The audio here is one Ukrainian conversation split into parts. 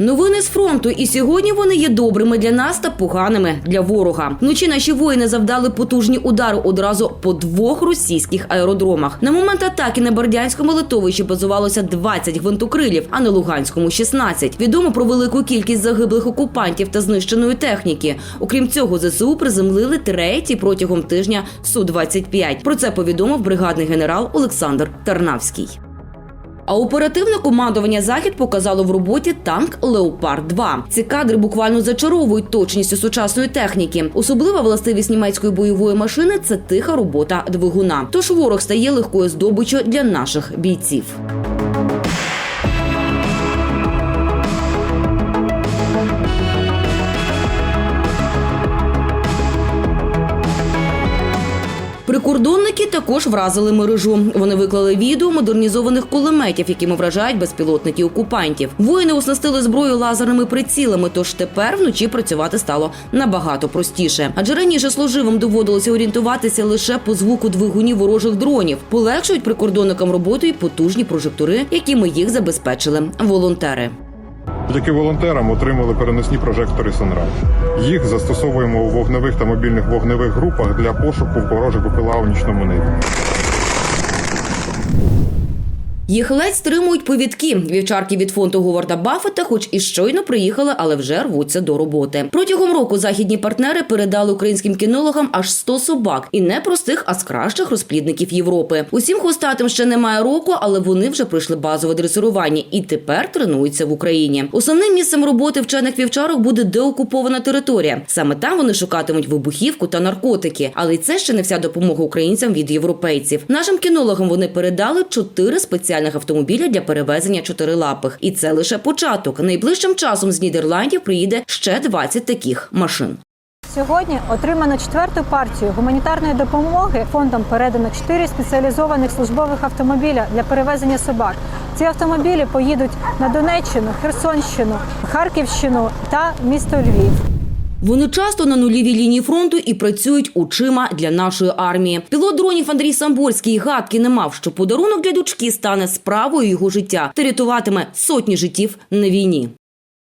Новини з фронту, і сьогодні вони є добрими для нас та поганими для ворога. Вночі наші воїни завдали потужні удари одразу по двох російських аеродромах. На момент атаки на Бердянському литовищі базувалося 20 гвинтокрилів, а на Луганському 16. Відомо про велику кількість загиблих окупантів та знищеної техніки. Окрім цього, ЗСУ приземлили третій протягом тижня су 25 Про це повідомив бригадний генерал Олександр Тарнавський. А оперативне командування захід показало в роботі танк Леопард 2 Ці кадри буквально зачаровують точністю сучасної техніки. Особлива властивість німецької бойової машини це тиха робота двигуна. Тож ворог стає легкою здобиччю для наших бійців. Прикордонники також вразили мережу. Вони виклали відео модернізованих кулеметів, якими вражають безпілотники окупантів. Воїни оснастили зброю лазерними прицілами, тож тепер вночі працювати стало набагато простіше. Адже раніше служивим доводилося орієнтуватися лише по звуку двигунів ворожих дронів. Полегшують прикордонникам роботу і потужні прожектори, якими їх забезпечили волонтери. Завдяки волонтерам отримали переносні прожектори Sunrise. Їх застосовуємо у вогневих та мобільних вогневих групах для пошуку ворожих попила у нічному небі. Їх ледь стримують повідки. Вівчарки від фонду Говарда Баффета, хоч і щойно приїхали, але вже рвуться до роботи. Протягом року західні партнери передали українським кінологам аж 100 собак, і не простих, а з кращих розплідників Європи. Усім хвостатим ще немає року, але вони вже пройшли базове дресирування і тепер тренуються в Україні. Основним місцем роботи вчених вівчарок буде деокупована територія. Саме там вони шукатимуть вибухівку та наркотики. Але це ще не вся допомога українцям від європейців. Нашим кінологам вони передали чотири спеціальних автомобіля для перевезення чотирилапих. І це лише початок. Найближчим часом з Нідерландів приїде ще 20 таких машин. Сьогодні отримано четверту партію гуманітарної допомоги. Фондом передано чотири спеціалізованих службових автомобіля для перевезення собак. Ці автомобілі поїдуть на Донеччину, Херсонщину, Харківщину та місто Львів. Вони часто на нульовій лінії фронту і працюють очима для нашої армії. Пілот дронів Андрій Самборський гадки не мав, що подарунок для дочки стане справою його життя та рятуватиме сотні життів на війні.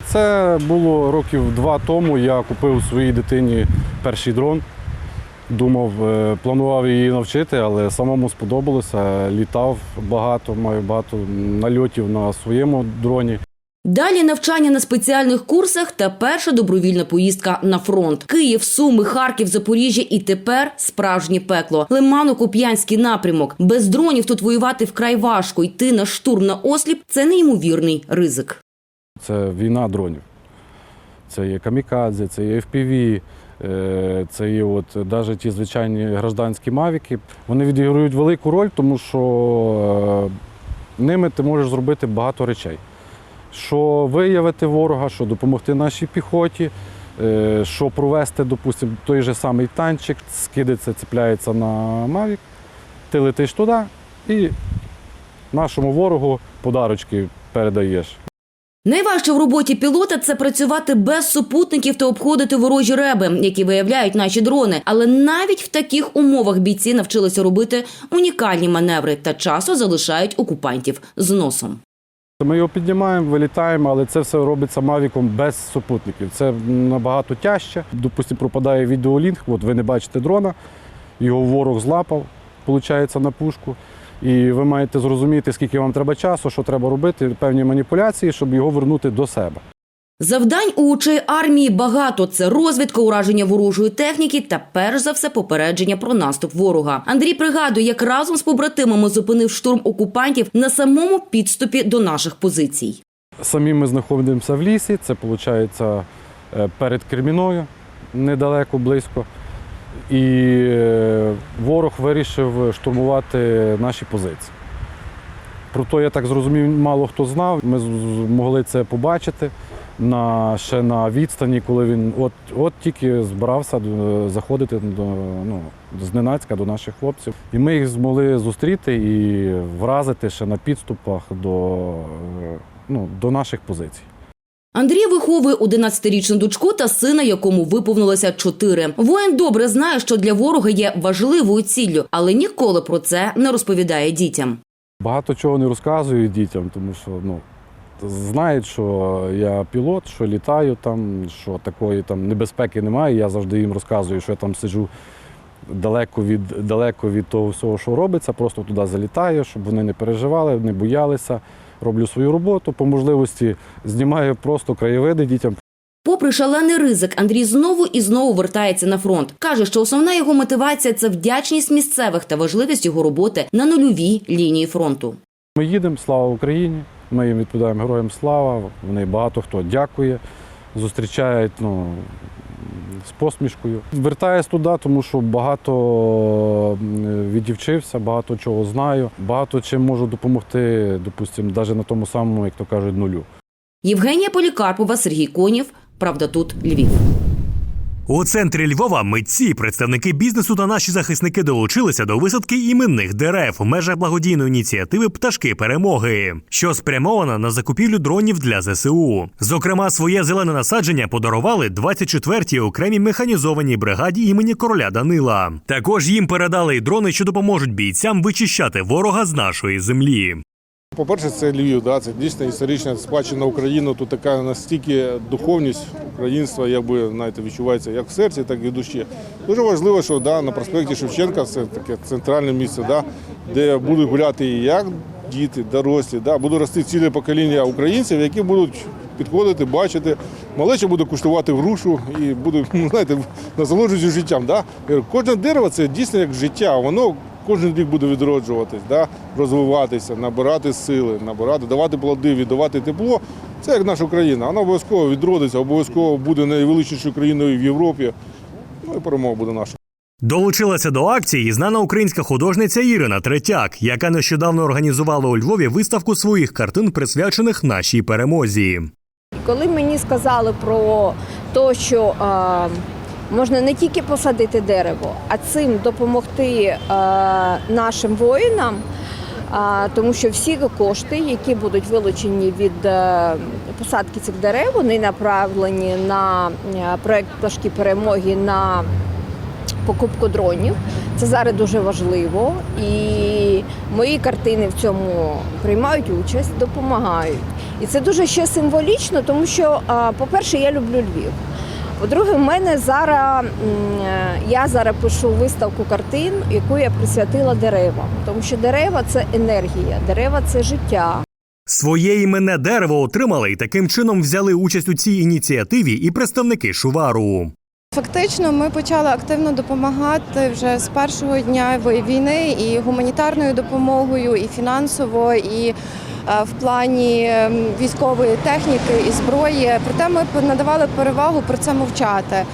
Це було років два тому. Я купив своїй дитині перший дрон. Думав, е, планував її навчити, але самому сподобалося. Літав багато, маю багато нальотів на своєму дроні. Далі навчання на спеціальних курсах та перша добровільна поїздка на фронт. Київ, Суми, Харків, Запоріжжя і тепер справжнє пекло. Лимано-Куп'янський напрямок. Без дронів тут воювати вкрай важко. Йти на штурм на осліп це неймовірний ризик. Це війна дронів. Це є камікадзе, це є FPV, е, це є от навіть ті звичайні гражданські мавіки. Вони відіграють велику роль, тому що е, ними ти можеш зробити багато речей. Що виявити ворога, що допомогти нашій піхоті, е, що провести, допустимо, той же самий танчик, скидиться, цепляється на мавік, ти летиш туди і нашому ворогу подарочки передаєш. Найважче в роботі пілота це працювати без супутників та обходити ворожі реби, які виявляють наші дрони. Але навіть в таких умовах бійці навчилися робити унікальні маневри та часу залишають окупантів з носом. Ми його піднімаємо, вилітаємо, але це все робиться мавіком без супутників. Це набагато тяжче. Допустимо, пропадає відеолінг, от ви не бачите дрона, його ворог злапав, виходить, на пушку. І ви маєте зрозуміти, скільки вам треба часу, що треба робити, певні маніпуляції, щоб його вернути до себе. Завдань у очей армії багато. Це розвідка, ураження ворожої техніки та перш за все попередження про наступ ворога. Андрій пригадує, як разом з побратимами зупинив штурм окупантів на самому підступі до наших позицій. Самі ми знаходимося в лісі, це виходить перед Креміною, недалеко, близько. І е, ворог вирішив штурмувати наші позиції. Про то, я так зрозумів, мало хто знав. Ми з- з- могли це побачити на, ще на відстані, коли він от, от тільки збирався заходити до, ну, зненацька до наших хлопців. І ми їх змогли зустріти і вразити ще на підступах до, е, ну, до наших позицій. Андрій виховує 11-річну дочку та сина, якому виповнилося 4. Воїн добре знає, що для ворога є важливою ціллю, але ніколи про це не розповідає дітям. Багато чого не розказую дітям, тому що ну, знають, що я пілот, що літаю там, що такої там небезпеки немає. Я завжди їм розказую, що я там сиджу далеко від, далеко від того всього, що робиться, просто туди залітаю, щоб вони не переживали, не боялися. Роблю свою роботу, по можливості знімаю просто краєвиди дітям, Попри шалений ризик, Андрій знову і знову вертається на фронт. Каже, що основна його мотивація це вдячність місцевих та важливість його роботи на нульовій лінії фронту. Ми їдемо, слава Україні. Ми їм відповідаємо героям слава. Вони багато хто дякує, зустрічають ну, з посмішкою. Вертаюсь туди, тому що багато відівчився, багато чого знаю, багато чим можу допомогти, допустимо, навіть на тому самому, як то кажуть, нулю. Євгенія Полікарпова, Сергій Конів. Правда, тут Львів. У центрі Львова митці, представники бізнесу та наші захисники долучилися до висадки іменних дерев у межах благодійної ініціативи Пташки перемоги, що спрямована на закупівлю дронів для ЗСУ. Зокрема, своє зелене насадження подарували 24-й окремій механізованій бригаді імені короля Данила. Також їм передали й дрони, що допоможуть бійцям вичищати ворога з нашої землі. По-перше, це Львів, да, це дійсно історична спадщина України. Тут така настільки духовність українства, якби знаєте, відчувається як в серці, так і в душі. Дуже важливо, що да, на проспекті Шевченка це таке центральне місце, да, де будуть гуляти і як діти, дорослі, да, буде рости ціле покоління українців, які будуть підходити, бачити. Малеча буде куштувати грушу і буде, ну, знаєте, насолоджуватися життям. Да? Кожне дерево це дійсно як життя. Воно кожен рік буде відроджуватись, да? розвиватися, набирати сили, набирати, давати плоди, віддавати тепло. Це як наша країна. Вона обов'язково відродиться, обов'язково буде найвеличнішою країною в Європі. Ну і перемога буде наша. Долучилася до акції і знана українська художниця Ірина Третяк, яка нещодавно організувала у Львові виставку своїх картин, присвячених нашій перемозі. Коли мені сказали про те, що можна не тільки посадити дерево, а цим допомогти е, нашим воїнам, е, тому що всі кошти, які будуть вилучені від е, посадки цих дерев, вони направлені на проект пташки перемоги на покупку дронів. Це зараз дуже важливо. І мої картини в цьому приймають участь, допомагають. І це дуже ще символічно, тому що, по-перше, я люблю Львів. По-друге, в мене зараз е, я зараз пишу виставку картин, яку я присвятила деревам, тому що дерева це енергія, дерева це життя. Своє іменне дерево отримали і таким чином взяли участь у цій ініціативі і представники Шувару. Фактично, ми почали активно допомагати вже з першого дня війни і гуманітарною допомогою, і фінансово, і в плані ем, військової техніки і зброї. Проте ми надавали перевагу про це мовчати.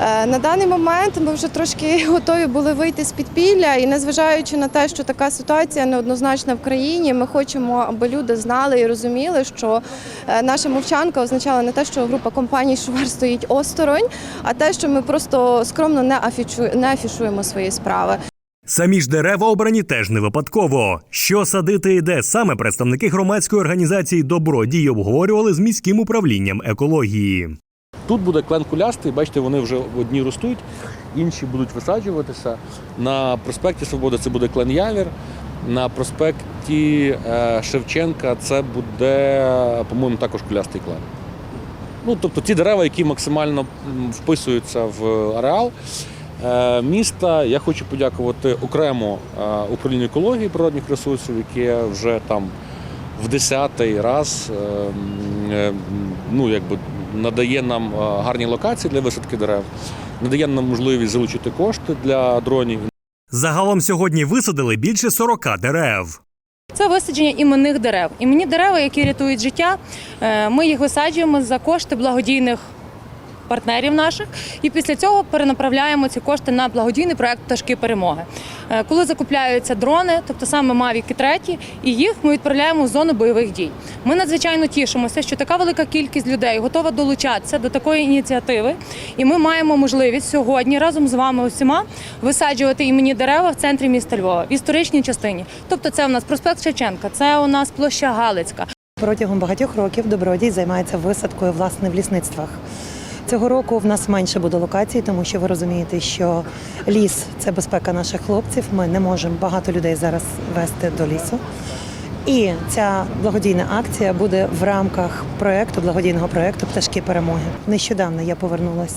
Е, На даний момент ми вже трошки готові були вийти з підпілля, і незважаючи на те, що така ситуація неоднозначна в країні, ми хочемо, аби люди знали і розуміли, що е, наша мовчанка означала не те, що група компаній Шувар стоїть осторонь, а те, що ми просто скромно не афішуємо свої справи. Самі ж дерева обрані теж не випадково. Що садити і де саме представники громадської організації Добродій обговорювали з міським управлінням екології. Тут буде клен кулястий, бачите, вони вже одні ростуть, інші будуть висаджуватися. На проспекті Свободи це буде клен Явір. На проспекті е, Шевченка це буде, по-моєму, також кулястий клен. Ну, тобто ті дерева, які максимально вписуються в ареал міста. Я хочу подякувати окремо е, управлінню екології природних ресурсів, яке вже там в десятий раз е, е, ну, якби надає нам е, гарні локації для висадки дерев, надає нам можливість залучити кошти для дронів. Загалом сьогодні висадили більше 40 дерев. Це висадження іменних дерев. Іменні дерева, які рятують життя. Е, Ми їх висаджуємо за кошти благодійних партнерів наших, і після цього перенаправляємо ці кошти на благодійний проект Пташки перемоги. Е, Коли закупляються дрони, тобто саме Мавіки 3, і їх ми відправляємо в зону бойових дій. Ми надзвичайно тішимося, що така велика кількість людей готова долучатися до такої ініціативи, і ми маємо можливість сьогодні разом з вами усіма висаджувати іменні дерева в центрі міста Львова в історичній частині. Тобто, це у нас проспект Шевченка, це у нас площа Галицька. Протягом багатьох років добродій займається висадкою власне в лісництвах. Цього року в нас менше буде локацій, тому що ви розумієте, що ліс це безпека наших хлопців. Ми не можемо багато людей зараз вести до лісу. І ця благодійна акція буде в рамках проекту благодійного проекту Пташки перемоги. Нещодавно я повернулася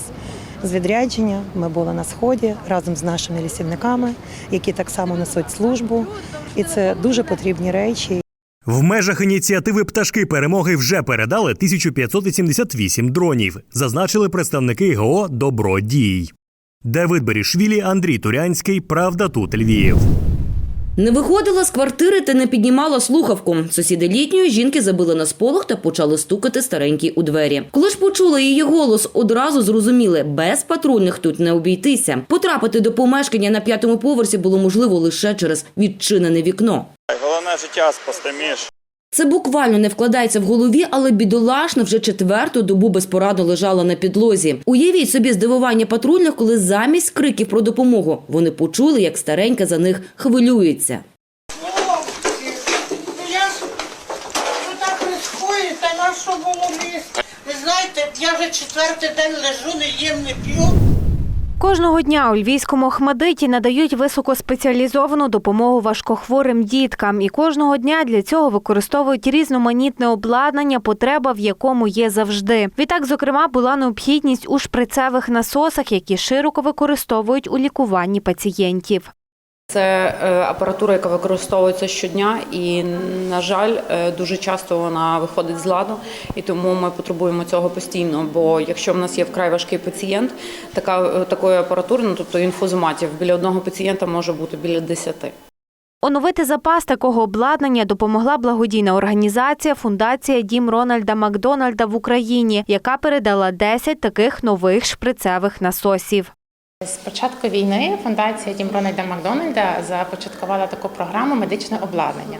з відрядження. Ми були на сході разом з нашими лісівниками, які так само несуть службу. І це дуже потрібні речі. В межах ініціативи пташки перемоги вже передали 1588 дронів, зазначили представники ГО Добродій. Давид Берішвілі, Андрій Турянський. Правда тут Львів. Не виходила з квартири та не піднімала слухавку. Сусіди літньої жінки забили на сполох та почали стукати старенькій у двері. Коли ж почули її голос, одразу зрозуміли, без патрульних тут не обійтися. Потрапити до помешкання на п'ятому поверсі було можливо лише через відчинене вікно. Головне життя спасти між. Це буквально не вкладається в голові, але бідолашна вже четверту добу безпорадно лежала на підлозі. Уявіть собі здивування патрульних, коли замість криків про допомогу вони почули, як старенька за них хвилюється. Ви знаєте, я вже четвертий день лежу, не їм, не п'ю. Кожного дня у львівському Хмадиті надають високоспеціалізовану допомогу важкохворим діткам, і кожного дня для цього використовують різноманітне обладнання, потреба в якому є завжди. Відтак, зокрема, була необхідність у шприцевих насосах, які широко використовують у лікуванні пацієнтів. Це е, апаратура, яка використовується щодня, і на жаль, е, дуже часто вона виходить з ладу, і тому ми потребуємо цього постійно. Бо якщо в нас є вкрай важкий пацієнт, така е, такої апаратури, ну тобто інфузоматів, біля одного пацієнта може бути біля 10. Оновити запас такого обладнання допомогла благодійна організація Фундація Дім Рональда Макдональда в Україні, яка передала 10 таких нових шприцевих насосів. З початку війни фундація Дім Рональда Макдональда започаткувала таку програму медичне обладнання.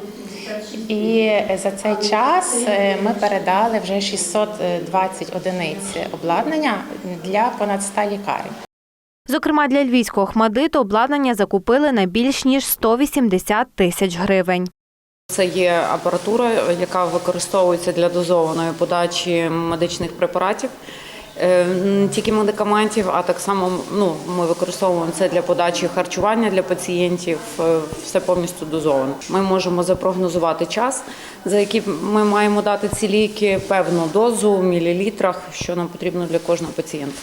І за цей час е, ми передали вже 620 одиниць обладнання для понад 100 лікарень. Зокрема, для львівського Охмадиту обладнання закупили на більш ніж 180 тисяч гривень. Це є апаратура, яка використовується для дозованої подачі медичних препаратів. Не тільки медикаментів, а так само ну, ми використовуємо це для подачі харчування для пацієнтів, е, все повністю дозовано. Ми можемо запрогнозувати час, за який ми маємо дати ці ліки, певну дозу в мілілітрах, що нам потрібно для кожного пацієнта.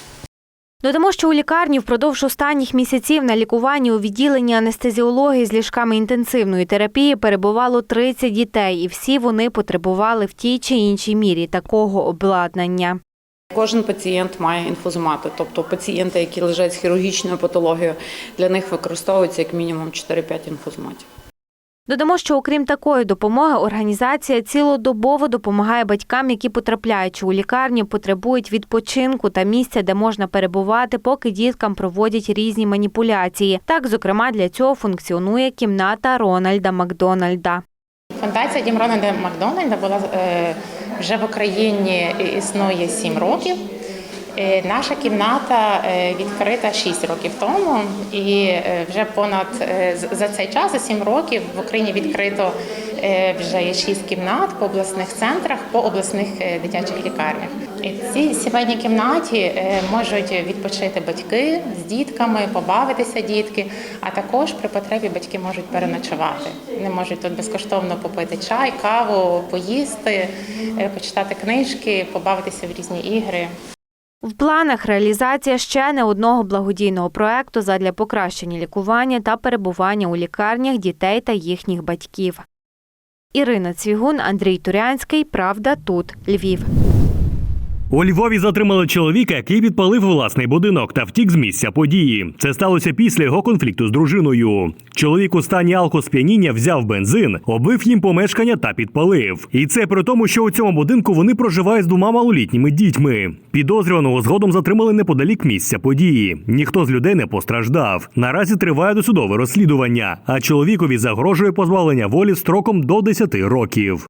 Додамо, що у лікарні впродовж останніх місяців на лікуванні у відділенні анестезіології з ліжками інтенсивної терапії перебувало 30 дітей, і всі вони потребували в тій чи іншій мірі такого обладнання. Кожен пацієнт має інфузомати, тобто пацієнти, які лежать з хірургічною патологією, для них використовується як мінімум 4-5 інфузоматів. Додамо, що окрім такої допомоги, організація цілодобово допомагає батькам, які потрапляючи у лікарню, потребують відпочинку та місця, де можна перебувати, поки діткам проводять різні маніпуляції. Так, зокрема, для цього функціонує кімната Рональда Макдональда. Фундація Дім Рональда Макдональда була е, вже в Україні існує 7 років. Е, Наша кімната е, відкрита 6 років тому, і е, вже понад за цей час, за 7 років, в Україні відкрито вже є 6 кімнат по обласних центрах, по обласних дитячих лікарнях. І в цій сімейній кімнаті можуть відпочити батьки з дітками, побавитися дітки, а також при потребі батьки можуть переночувати. Вони можуть тут безкоштовно попити чай, каву, поїсти, почитати книжки, побавитися в різні ігри. В планах реалізація ще не одного благодійного проекту задля покращення лікування та перебування у лікарнях дітей та їхніх батьків. Ірина Цвігун, Андрій Турянський. Правда, тут Львів. У Львові затримали чоловіка, який підпалив власний будинок та втік з місця події. Це сталося після його конфлікту з дружиною. Чоловік у стані алкосп'яніння взяв бензин, облив їм помешкання та підпалив. І це при тому, що у цьому будинку вони проживають з двома малолітніми дітьми. Підозрюваного згодом затримали неподалік місця події. Ніхто з людей не постраждав. Наразі триває досудове розслідування, а чоловікові загрожує позбавлення волі строком до 10 років.